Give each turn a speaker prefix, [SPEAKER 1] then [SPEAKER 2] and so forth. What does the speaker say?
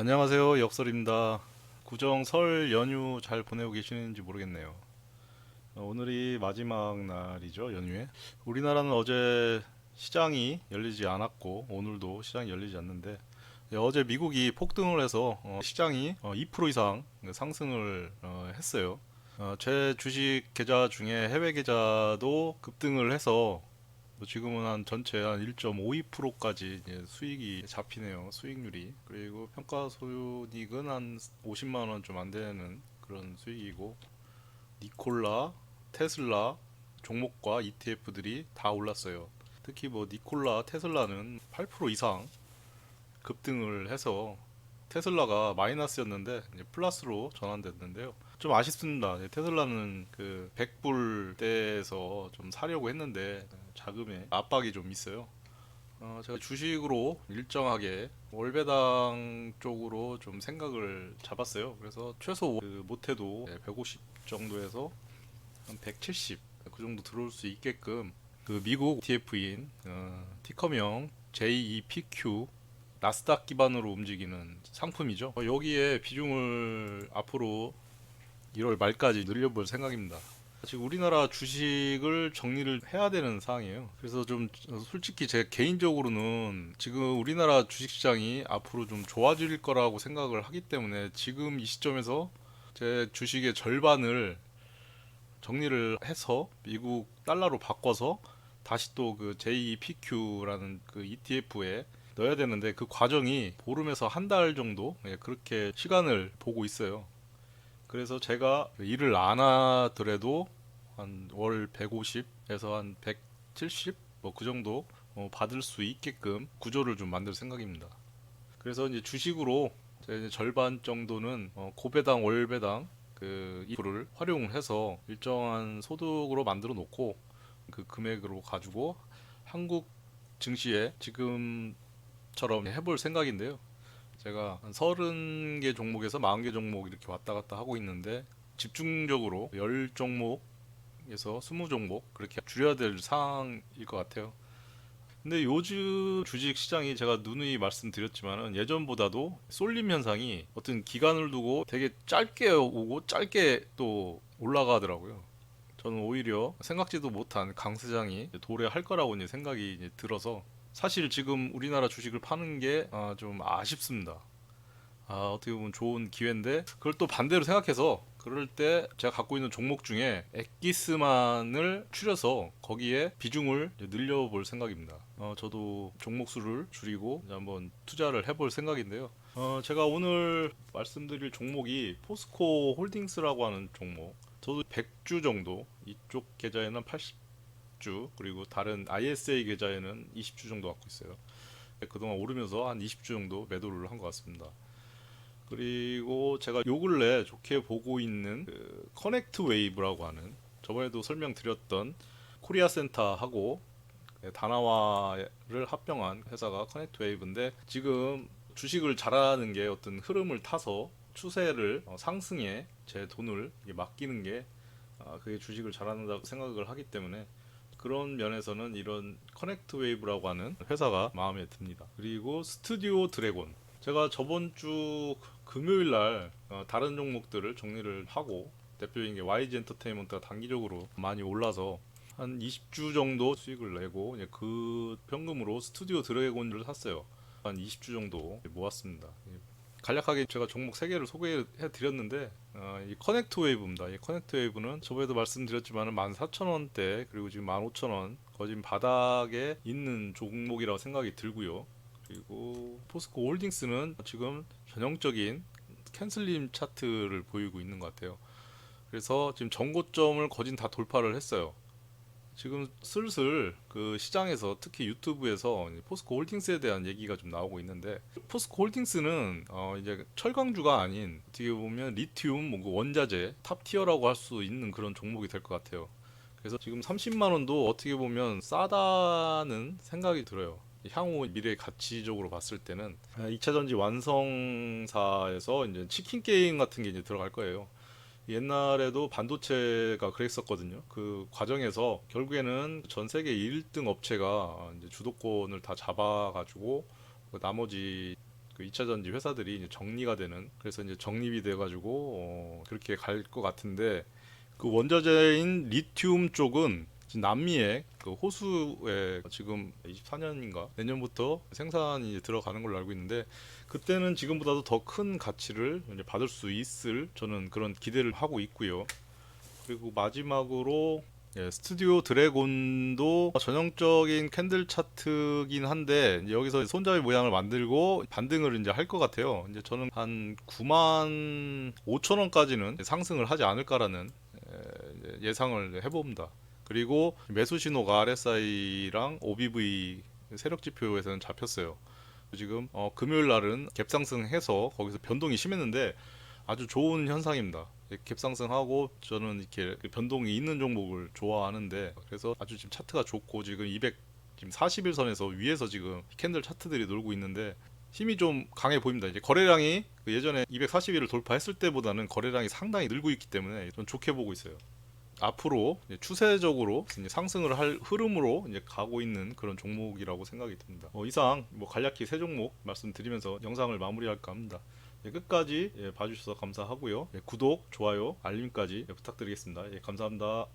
[SPEAKER 1] 안녕하세요. 역설입니다. 구정 설 연휴 잘 보내고 계시는지 모르겠네요. 어, 오늘이 마지막 날이죠, 연휴에. 우리나라는 어제 시장이 열리지 않았고, 오늘도 시장이 열리지 않는데, 예, 어제 미국이 폭등을 해서 어, 시장이 어, 2% 이상 상승을 어, 했어요. 어, 제 주식 계좌 중에 해외 계좌도 급등을 해서 뭐 지금은 한 전체 한 1.52%까지 수익이 잡히네요. 수익률이. 그리고 평가 손익은 한 50만 원 좀 안 되는 그런 수익이고 니콜라, 테슬라 종목과 ETF들이 다 올랐어요. 특히 뭐 니콜라, 테슬라는 8% 이상 급등을 해서 테슬라가 마이너스였는데 플러스로 전환됐는데요. 좀 아쉽습니다. 네, 테슬라는 그 100불 대에서 좀 사려고 했는데 자금에 압박이 좀 있어요. 어, 제가 주식으로 일정하게 월배당 쪽으로 좀 생각을 잡았어요. 그래서 최소 그 못해도 150 정도에서 한 170 그 정도 들어올 수 있게끔 그 미국 TF인 어, 티커명 JEPQ 나스닥 기반으로 움직이는 상품이죠. 어, 여기에 비중을 앞으로 1월 말까지 늘려볼 생각입니다. 지금 우리나라 주식을 정리를 해야 되는 상황이에요. 그래서 좀 솔직히 제 개인적으로는 지금 우리나라 주식시장이 앞으로 좀 좋아질 거라고 생각을 하기 때문에 지금 이 시점에서 제 주식의 절반을 정리를 해서 미국 달러로 바꿔서 다시 또 그 JEPQ라는 그 ETF에 넣어야 되는데 그 과정이 보름에서 한 달 정도 예, 그렇게 시간을 보고 있어요. 그래서 제가 일을 안 하더라도 한 월 150에서 한 170 뭐 그 정도 어, 받을 수 있게끔 구조를 좀 만들 생각입니다. 그래서 이제 주식으로 제 이제 절반 정도는 어, 고배당 월배당 그 이프를 활용해서 일정한 소득으로 만들어 놓고 그 금액으로 가지고 한국 증시에 지금처럼 해볼 생각인데요. 제가 한 30개 종목에서 40개 종목 이렇게 왔다 갔다 하고 있는데 집중적으로 10종목에서 20종목 그렇게 줄여야 될 상황일 것 같아요. 근데 요즘 주식 시장이 제가 누누이 말씀드렸지만은 예전보다도 쏠림 현상이 어떤 기간을 두고 되게 짧게 오고 짧게 또 올라가더라고요. 저는 오히려 생각지도 못한 강세장이 도래할 거라고 이제 생각이 이제 들어서 사실 지금 우리나라 주식을 파는 게 좀 아쉽습니다. 아, 어떻게 보면 좋은 기회인데 그걸 또 반대로 생각해서 그럴 때 제가 갖고 있는 종목 중에 엑기스만을 추려서 거기에 비중을 늘려볼 생각입니다. 어, 저도 종목 수를 줄이고 한번 투자를 해볼 생각인데요. 어, 제가 오늘 말씀드릴 종목이 포스코 홀딩스라고 하는 종목. 저도 100주 정도 이쪽 계좌에는 80 주 그리고 다른 ISA 계좌에는 20주 정도 갖고 있어요. 그동안 오르면서 한 20주 정도 매도를 한 것 같습니다. 그리고 제가 요 근래 좋게 보고 있는 그 커넥트 웨이브라고 하는 저번에도 설명드렸던 코리아 센터하고 다나와를 합병한 회사가 커넥트 웨이브인데 지금 주식을 잘하는 게 어떤 흐름을 타서 추세를 어, 상승에 제 돈을 맡기는 게 아, 그게 주식을 잘한다고 생각을 하기 때문에 그런 면에서는 이런 커넥트 웨이브라고 하는 회사가 마음에 듭니다. 그리고 스튜디오 드래곤 제가 저번 주 금요일 날 어, 다른 종목들을 정리를 하고 대표인 게 YG 엔터테인먼트가 단기적으로 많이 올라서 한 20주 정도 수익을 내고 그 현금으로 스튜디오 드래곤을 샀어요. 한 20주 정도 모았습니다. 간략하게 제가 종목 3개를 소개해 드렸는데 어, 이 커넥트 웨이브입니다. 이 커넥트 웨이브는 저번에도 말씀드렸지만 14,000원대 그리고 지금 15,000원 거진 바닥에 있는 종목이라고 생각이 들고요. 그리고 포스코 홀딩스는 지금 전형적인 캔슬림 차트를 보이고 있는 것 같아요. 그래서 지금 전고점을 거진 다 돌파를 했어요. 지금 슬슬 그 시장에서 특히 유튜브에서 포스코 홀딩스에 대한 얘기가 좀 나오고 있는데 포스코 홀딩스는 어 이제 철강주가 아닌 어떻게 보면 리튬 뭐그 원자재 탑 티어라고 할 수 있는 그런 종목이 될 것 같아요. 그래서 지금 30만 원도 어떻게 보면 싸다는 생각이 들어요. 향후 미래 가치적으로 봤을 때는 2차 전지 완성사에서 이제 치킨 게임 같은 게 이제 들어갈 거예요. 옛날에도 반도체가 그랬었거든요. 그 과정에서 결국에는 전 세계 1등 업체가 이제 주도권을 다 잡아가지고 그 나머지 그 2차 전지 회사들이 이제 정리가 되는 그래서 이제 정립이 돼 가지고 어, 그렇게 갈 것 같은데 그 원자재인 리튬 쪽은 지금 남미의 그 호수에 지금 24년인가 내년부터 생산이 이제 들어가는 걸로 알고 있는데 그때는 지금보다도 더 큰 가치를 이제 받을 수 있을 저는 그런 기대를 하고 있고요. 그리고 마지막으로 예, 스튜디오 드래곤도 전형적인 캔들 차트긴 한데 여기서 손잡이 모양을 만들고 반등을 이제 할 것 같아요. 이제 저는 한 9만 5천 원까지는 상승을 하지 않을까라는 예, 예상을 해봅니다. 그리고 매수 신호가 RSI랑 OBV 세력 지표에서는 잡혔어요. 지금 어, 금요일 날은 갭상승해서 거기서 변동이 심했는데 아주 좋은 현상입니다. 갭상승하고 저는 이렇게 그 변동이 있는 종목을 좋아하는데 그래서 아주 지금 차트가 좋고 지금 200 지금 41선에서 위에서 지금 캔들 차트들이 놀고 있는데 힘이 좀 강해 보입니다. 이제 거래량이 그 예전에 241을 돌파했을 때보다는 거래량이 상당히 늘고 있기 때문에 좀 좋게 보고 있어요. 앞으로 추세적으로 상승을 할 흐름으로 이제 가고 있는 그런 종목이라고 생각이 듭니다. 어, 이상 뭐 간략히 세 종목 말씀드리면서 영상을 마무리할까 합니다. 예, 끝까지 예, 봐주셔서 감사하고요. 예, 구독, 좋아요, 알림까지 예, 부탁드리겠습니다. 예, 감사합니다.